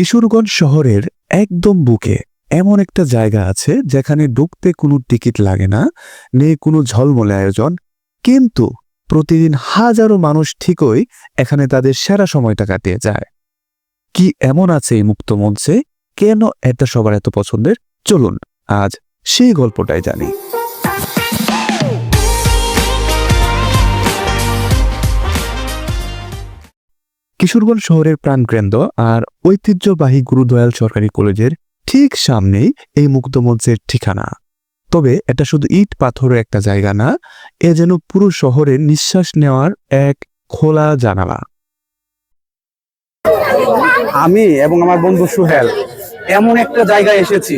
কিশোরগঞ্জ শহরের একদম বুকে এমন একটা জায়গা আছে যেখানে ঢুকতে কোনো টিকিট লাগে না, নেই কোনো ঝলমলে আয়োজন। কিন্তু প্রতিদিন হাজারো মানুষ ঠিকই এখানে তাদের সেরা সময়টা কাটিয়ে যায়। কি এমন আছে এই মুক্ত মঞ্চে? কেন এটা সবার এত পছন্দের? চলুন, আজ সেই গল্পটাই জানি। কিশোরগঞ্জ শহরের প্রাণকেন্দ্র আর ঐতিহ্যবাহী গুরুদয়াল সরকারি কলেজের ঠিক সামনেই এই মুক্ত মঞ্চের ঠিকানা। তবে এটা শুধু ইট পাথরের একটা জায়গা না, এ যেন পুরো শহরের নিঃশ্বাস নেওয়ার এক খোলা জানালা। আমি এবং আমার বন্ধু সুহেল এমন একটা জায়গায় এসেছি।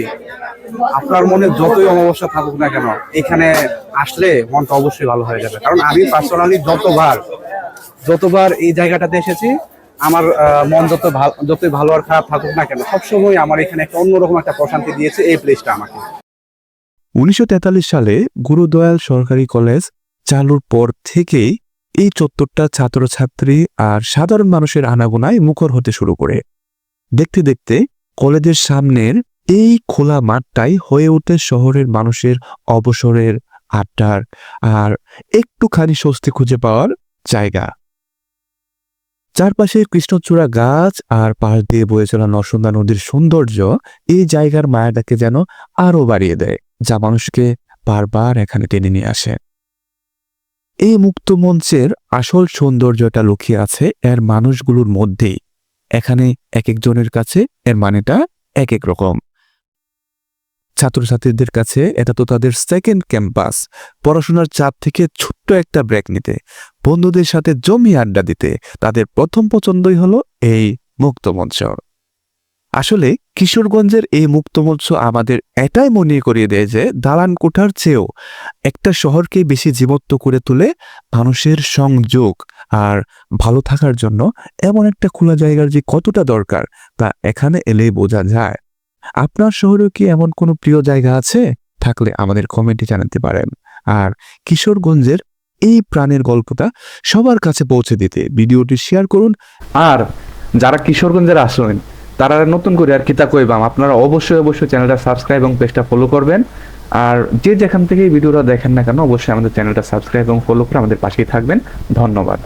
আপনার মনে যতই অমাবস্যা থাকুক না কেন, এখানে আসলে মনটা অবশ্যই ভালো হয়ে যাবে। কারণ আমি পার্সোনালি যতবার যতবার এই জায়গাটাতে এসেছি আমার মন যত ভালো, যতই ভালো আর খারাপ থাকুক না কেন, সবসময় আমার এখানে একটা অন্যরকম একটা প্রশান্তি দিয়েছে এই প্লেসটা আমাকে। উনিশশো তেতাল্লিশ সালে গুরুদয়াল সরকারি কলেজ চালুর পর থেকেই এই চত্বরটা ছাত্রছাত্রী আর সাধারণ মানুষের আনাগোনায় মুখর হতে শুরু করে। দেখতে দেখতে কলেজের সামনের এই খোলা মাঠটাই হয়ে ওঠে শহরের মানুষের অবসরের আড্ডার আর একটুখানি স্বস্তি খুঁজে পাওয়ার জায়গা। চারপাশে কৃষ্ণচূড়া গাছ আর পাশ দিয়ে বয়ে চলা নরসন্দা নদীর সৌন্দর্য এই জায়গার মায়াটাকে যেন আরও বাড়িয়ে দেয়, যা মানুষকে বারবার এখানে টেনে নিয়ে আসে। এই মুক্ত মঞ্চের আসল সৌন্দর্যটা লুকিয়ে আছে এর মানুষগুলোর মধ্যেই। এখানে এক একজনের কাছে এর মানেটা এক এক রকম। ছাত্রছাত্রীদের কাছে এটা তো তাদের সেকেন্ড ক্যাম্পাস পড়াশোনার চাপ থেকে ছোট্ট একটা ব্রেক নিতে, বন্ধুদের সাথে জমি আড্ডা দিতে, তাদের প্রথম পছন্দই হলো এই মুক্ত মঞ্চ। আসলে কিশোরগঞ্জের এই মুক্তমঞ্চ আমাদের এটাই মনে করিয়ে দেয় যে দালান কোঠার চেয়েও একটা শহরকে বেশি জীবত্ব করে তুলে মানুষের সংযোগ আর ভালো থাকার জন্য এমন একটা খোলা জায়গার যে কতটা দরকার তা এখানে এলেই বোঝা যায়। আপনার শহরেও কি এমন কোনো প্রিয় জায়গা আছে? থাকলে আমাদের কমেন্টে জানাতে পারেন। আর কিশোরগঞ্জের এই প্রাণের গল্পটা সবার কাছে পৌঁছে দিতে ভিডিওটি শেয়ার করুন। আর যারা কিশোরগঞ্জের আসেন তারা নতুন করে আর কিতা কইবাম, আপনারা অবশ্যই অবশ্যই চ্যানেলটা সাবস্ক্রাইব এবং পেজটা ফলো করবেন। আর যে যেখান থেকে ভিডিওটা দেখেন না কেন, অবশ্যই আমাদের চ্যানেলটা সাবস্ক্রাইব এবং ফলো করে আমাদের পাশেই থাকবেন। ধন্যবাদ।